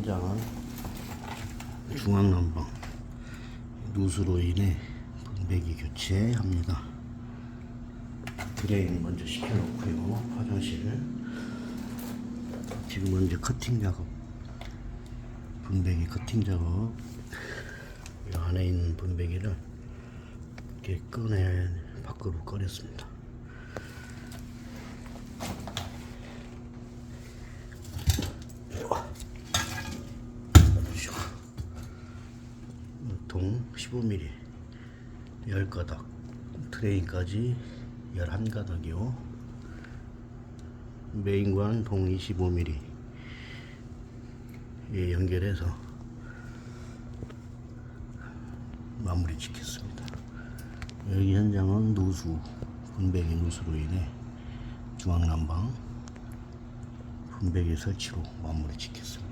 현장은 중앙난방 누수로 인해 분배기 교체합니다. 드레인 먼저 시켜놓고요. 화장실 지금 먼저 커팅 작업 분배기 커팅 작업 이 안에 있는 분배기를 이렇게 꺼내 밖으로 꺼냈습니다. 동 15mm 10가닥. 트레인까지 11가닥이요. 메인관 동 25mm 에 연결해서 마무리 짓겠습니다. 여기 현장은 누수 분배기 누수로 인해 중앙난방 분배기 설치로 마무리 짓겠습니다